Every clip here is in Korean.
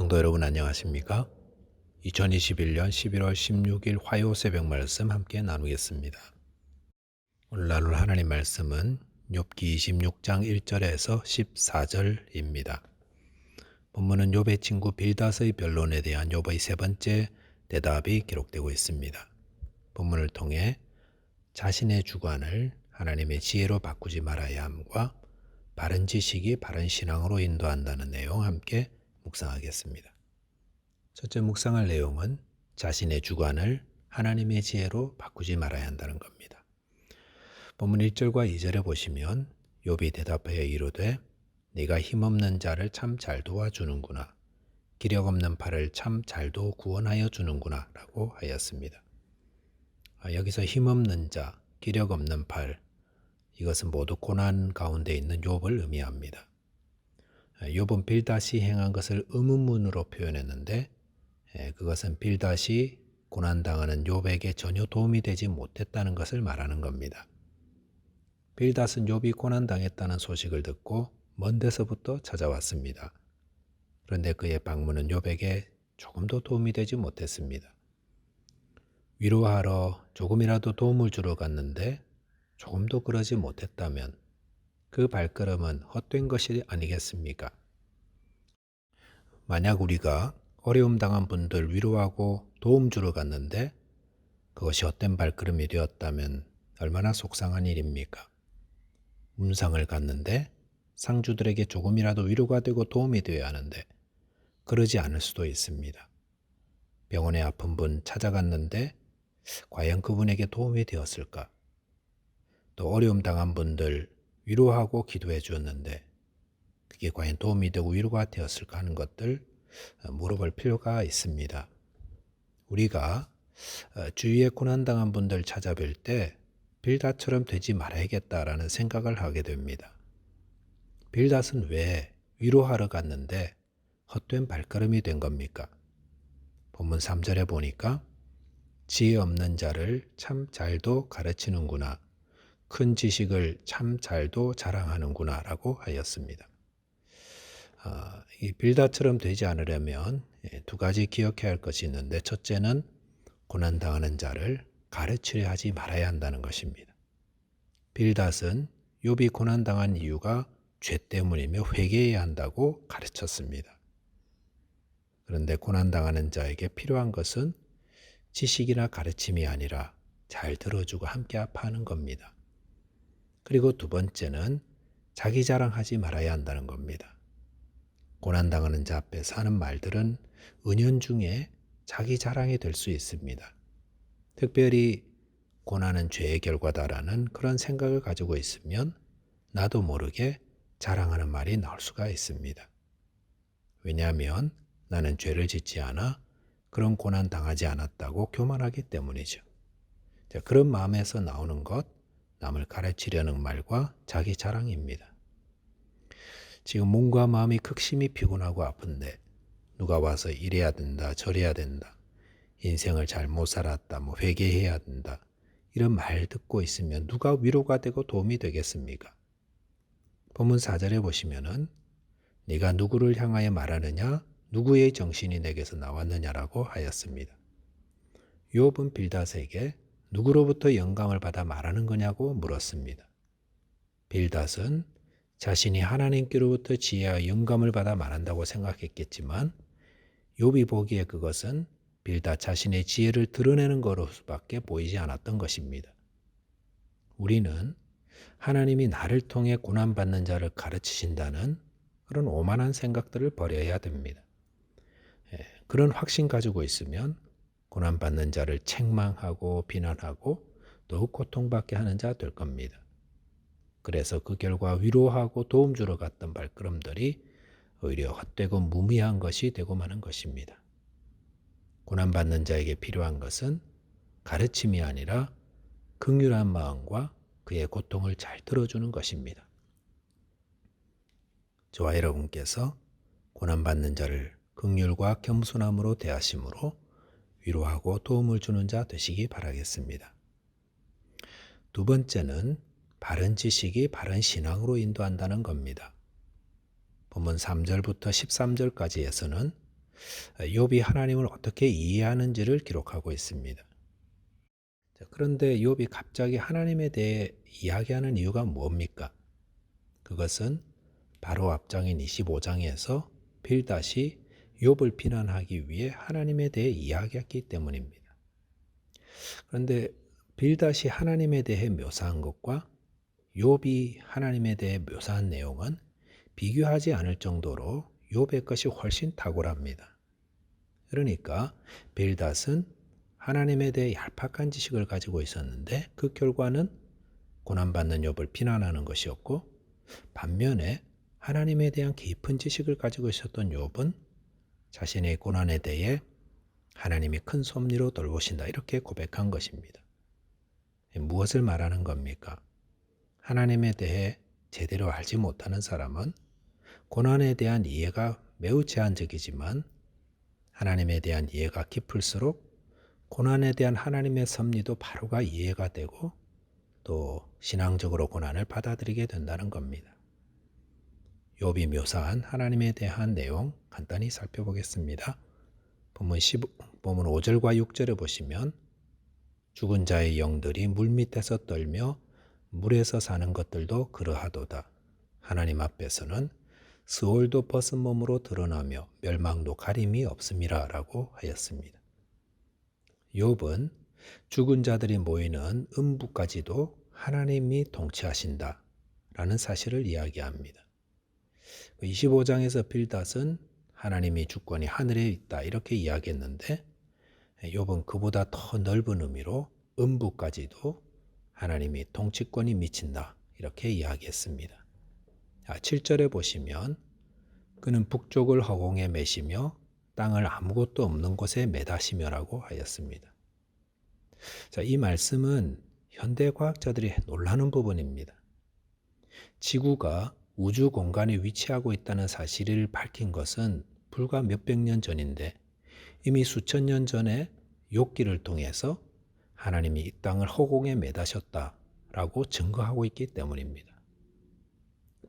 성도 여러분 안녕하십니까? 2021년 11월 16일 화요 새벽 말씀 함께 나누겠습니다. 오늘 나눌 하나님 말씀은 욥기 26장 1절에서 14절입니다. 본문은 욥의 친구 빌닷의 변론에 대한 욥의 세 번째 대답이 기록되고 있습니다. 본문을 통해 자신의 주관을 하나님의 지혜로 바꾸지 말아야 함과 바른 지식이 바른 신앙으로 인도한다는 내용 함께 묵상하겠습니다. 첫째 묵상할 내용은 자신의 주관을 하나님의 지혜로 바꾸지 말아야 한다는 겁니다. 본문 1절과 2절에 보시면 욥이 대답하여 이르되 네가 힘없는 자를 참 잘 도와주는구나. 기력 없는 팔을 참 잘도 구원하여 주는구나 라고 하였습니다. 아, 여기서 힘없는 자, 기력 없는 팔 이것은 모두 고난 가운데 있는 욥을 의미합니다. 욥은 빌닷이 행한 것을 의문문으로 표현했는데 예, 그것은 빌닷이 고난당하는 욥에게 전혀 도움이 되지 못했다는 것을 말하는 겁니다. 빌닷은 욥이 고난당했다는 소식을 듣고 먼 데서부터 찾아왔습니다. 그런데 그의 방문은 욥에게 조금도 도움이 되지 못했습니다. 위로하러 조금이라도 도움을 주러 갔는데 조금도 그러지 못했다면 그 발걸음은 헛된 것이 아니겠습니까? 만약 우리가 어려움 당한 분들 위로하고 도움 주러 갔는데 그것이 헛된 발걸음이 되었다면 얼마나 속상한 일입니까? 음상을 갔는데 상주들에게 조금이라도 위로가 되고 도움이 되어야 하는데 그러지 않을 수도 있습니다. 병원에 아픈 분 찾아갔는데 과연 그분에게 도움이 되었을까? 또 어려움 당한 분들 위로하고 기도해 주었는데 그게 과연 도움이 되고 위로가 되었을까 하는 것들 어, 물어볼 필요가 있습니다. 우리가 어, 주위에 고난당한 분들 찾아뵐 때 빌닷처럼 되지 말아야겠다라는 생각을 하게 됩니다. 빌닷은 왜 위로하러 갔는데 헛된 발걸음이 된 겁니까? 본문 3절에 보니까 지혜 없는 자를 참 잘도 가르치는구나. 큰 지식을 참 잘도 자랑하는구나 라고 하였습니다. 아, 이 빌다처럼 되지 않으려면 예, 두 가지 기억해야 할 것이 있는데 첫째는 고난당하는 자를 가르치려 하지 말아야 한다는 것입니다. 빌닷은 욥이 고난당한 이유가 죄 때문이며 회개해야 한다고 가르쳤습니다. 그런데 고난당하는 자에게 필요한 것은 지식이나 가르침이 아니라 잘 들어주고 함께 아파하는 겁니다. 그리고 두 번째는 자기 자랑하지 말아야 한다는 겁니다. 고난당하는 자 앞에서 하는 말들은 은연중에 자기 자랑이 될 수 있습니다. 특별히 고난은 죄의 결과다라는 그런 생각을 가지고 있으면 나도 모르게 자랑하는 말이 나올 수가 있습니다. 왜냐하면 나는 죄를 짓지 않아 그런 고난 당하지 않았다고 교만하기 때문이죠. 자, 그런 마음에서 나오는 것, 남을 가르치려는 말과 자기 자랑입니다. 지금 몸과 마음이 극심히 피곤하고 아픈데 누가 와서 이래야 된다, 저래야 된다, 인생을 잘못 살았다, 뭐 회개해야 된다 이런 말 듣고 있으면 누가 위로가 되고 도움이 되겠습니까? 본문 4절에 보시면은 네가 누구를 향하여 말하느냐 누구의 정신이 내게서 나왔느냐라고 하였습니다. 욥은 빌닷에게 누구로부터 영감을 받아 말하는 거냐고 물었습니다. 빌닷은 자신이 하나님께로부터 지혜와 영감을 받아 말한다고 생각했겠지만 욥이 보기에 그것은 빌닷 자신의 지혜를 드러내는 것으로밖에 보이지 않았던 것입니다. 우리는 하나님이 나를 통해 고난받는 자를 가르치신다는 그런 오만한 생각들을 버려야 됩니다. 예, 그런 확신 가지고 있으면 고난받는 자를 책망하고 비난하고 더욱 고통받게 하는 자 될 겁니다. 그래서 그 결과 위로하고 도움 주러 갔던 발걸음들이 오히려 헛되고 무미한 것이 되고 마는 것입니다. 고난받는 자에게 필요한 것은 가르침이 아니라 극률한 마음과 그의 고통을 잘 들어주는 것입니다. 저와 여러분께서 고난받는 자를 극률과 겸손함으로 대하심으로 위로하고 도움을 주는 자 되시기 바라겠습니다. 두 번째는 바른 지식이 바른 신앙으로 인도한다는 겁니다. 본문 3절부터 13절까지에서는 욥이 하나님을 어떻게 이해하는지를 기록하고 있습니다. 자, 그런데 욥이 갑자기 하나님에 대해 이야기하는 이유가 뭡니까? 그것은 바로 앞장인 25장에서 빌다시 욥을 비난하기 위해 하나님에 대해 이야기했기 때문입니다. 그런데 빌다시 하나님에 대해 묘사한 것과 욥이 하나님에 대해 묘사한 내용은 비교하지 않을 정도로 욥의 것이 훨씬 탁월합니다. 그러니까 빌닷은 하나님에 대해 얄팍한 지식을 가지고 있었는데 그 결과는 고난받는 욥을 비난하는 것이었고 반면에 하나님에 대한 깊은 지식을 가지고 있었던 욥은 자신의 고난에 대해 하나님이 큰 섭리로 돌보신다 이렇게 고백한 것입니다. 무엇을 말하는 겁니까? 하나님에 대해 제대로 알지 못하는 사람은 고난에 대한 이해가 매우 제한적이지만 하나님에 대한 이해가 깊을수록 고난에 대한 하나님의 섭리도 바로가 이해가 되고 또 신앙적으로 고난을 받아들이게 된다는 겁니다. 욥이 묘사한 하나님에 대한 내용 간단히 살펴보겠습니다. 본문 10, 본문 5절과 6절에 보시면 죽은 자의 영들이 물 밑에서 떨며 물에서 사는 것들도 그러하도다. 하나님 앞에서는 스올도 벗은 몸으로 드러나며 멸망도 가림이 없음이라라고 하였습니다. 욥은 죽은 자들이 모이는 음부까지도 하나님이 통치하신다 라는 사실을 이야기합니다. 25장에서 빌닷은 하나님이 주권이 하늘에 있다 이렇게 이야기했는데 욥은 그보다 더 넓은 의미로 음부까지도 하나님이 통치권이 미친다 이렇게 이야기했습니다. 7절에 보시면 그는 북쪽을 허공에 매시며 땅을 아무것도 없는 곳에 매다시며라고 하였습니다. 자, 이 말씀은 현대 과학자들이 놀라는 부분입니다. 지구가 우주 공간에 위치하고 있다는 사실을 밝힌 것은 불과 몇백 년 전인데 이미 수천 년 전에 욥기를 통해서 하나님이 이 땅을 허공에 매다셨다라고 증거하고 있기 때문입니다.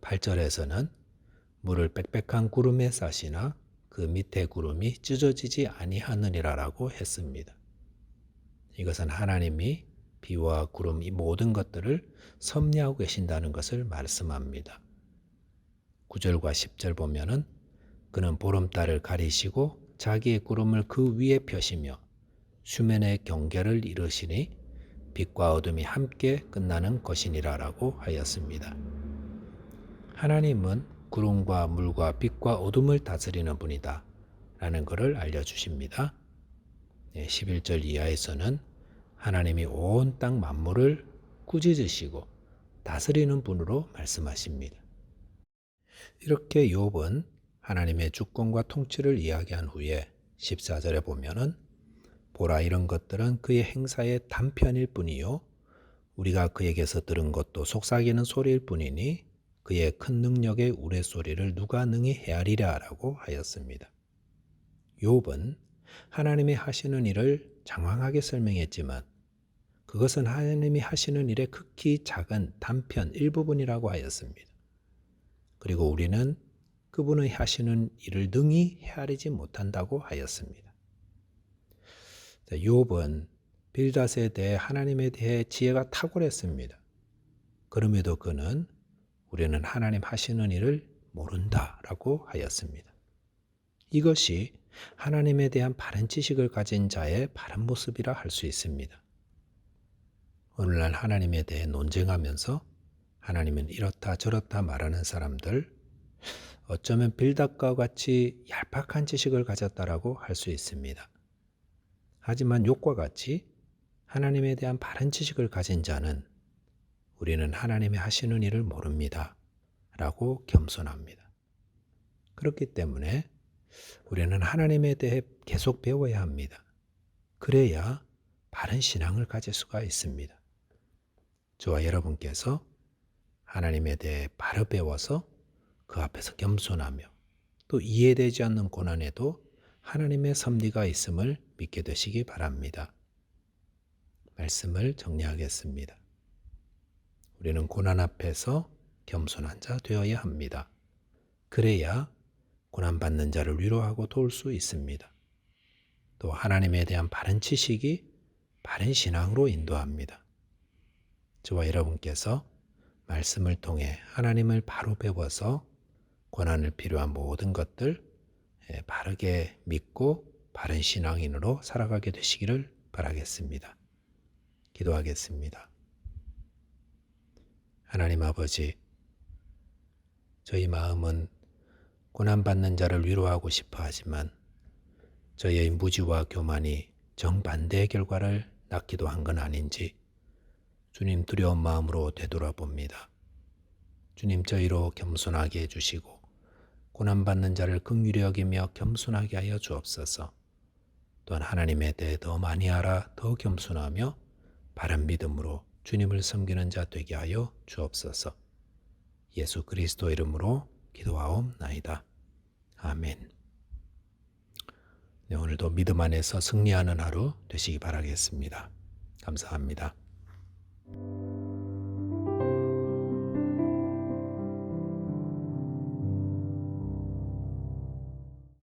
8절에서는 물을 빽빽한 구름에 싸시나 그 밑에 구름이 찢어지지 아니하느니라라고 했습니다. 이것은 하나님이 비와 구름 이 모든 것들을 섭리하고 계신다는 것을 말씀합니다. 9절과 10절 보면은 그는 보름달을 가리시고 자기의 구름을 그 위에 펴시며 수면의 경계를 이루시니 빛과 어둠이 함께 끝나는 것이니라라고 하였습니다. 하나님은 구름과 물과 빛과 어둠을 다스리는 분이다. 라는 것을 알려주십니다. 11절 이하에서는 하나님이 온 땅 만물을 꾸짖으시고 다스리는 분으로 말씀하십니다. 이렇게 욥은 하나님의 주권과 통치를 이야기한 후에 14절에 보면은 보라 이런 것들은 그의 행사의 단편일 뿐이요 우리가 그에게서 들은 것도 속삭이는 소리일 뿐이니 그의 큰 능력의 우레소리를 누가 능히 헤아리랴라고 하였습니다. 욥은 하나님이 하시는 일을 장황하게 설명했지만 그것은 하나님이 하시는 일의 극히 작은 단편 일부분이라고 하였습니다. 그리고 우리는 그분의 하시는 일을 능히 헤아리지 못한다고 하였습니다. 욥은 빌닷에 대해 하나님에 대해 지혜가 탁월했습니다. 그럼에도 그는 우리는 하나님 하시는 일을 모른다라고 하였습니다. 이것이 하나님에 대한 바른 지식을 가진 자의 바른 모습이라 할 수 있습니다. 오늘날 하나님에 대해 논쟁하면서 하나님은 이렇다 저렇다 말하는 사람들, 어쩌면 빌닷과 같이 얄팍한 지식을 가졌다라고 할 수 있습니다. 하지만 욕과 같이 하나님에 대한 바른 지식을 가진 자는 우리는 하나님이 하시는 일을 모릅니다. 라고 겸손합니다. 그렇기 때문에 우리는 하나님에 대해 계속 배워야 합니다. 그래야 바른 신앙을 가질 수가 있습니다. 저와 여러분께서 하나님에 대해 바로 배워서 그 앞에서 겸손하며 또 이해되지 않는 고난에도 하나님의 섭리가 있음을 믿게 되시기 바랍니다. 말씀을 정리하겠습니다. 우리는 고난 앞에서 겸손한 자 되어야 합니다. 그래야 고난받는 자를 위로하고 도울 수 있습니다. 또 하나님에 대한 바른 지식이 바른 신앙으로 인도합니다. 저와 여러분께서 말씀을 통해 하나님을 바로 배워서 고난을 필요한 모든 것들 예, 바르게 믿고 바른 신앙인으로 살아가게 되시기를 바라겠습니다. 기도하겠습니다. 하나님 아버지, 저희 마음은 고난받는 자를 위로하고 싶어 하지만 저희의 무지와 교만이 정반대의 결과를 낳기도 한 건 아닌지 주님 두려운 마음으로 되돌아봅니다. 주님 저희로 겸손하게 해주시고 고난받는 자를 긍휼히 여기며 겸손하게 하여 주옵소서. 또한 하나님에 대해 더 많이 알아 더 겸손하며 바른 믿음으로 주님을 섬기는 자 되게 하여 주옵소서. 예수 그리스도 이름으로 기도하옵나이다. 아멘. 네, 오늘도 믿음 안에서 승리하는 하루 되시기 바라겠습니다. 감사합니다. thank you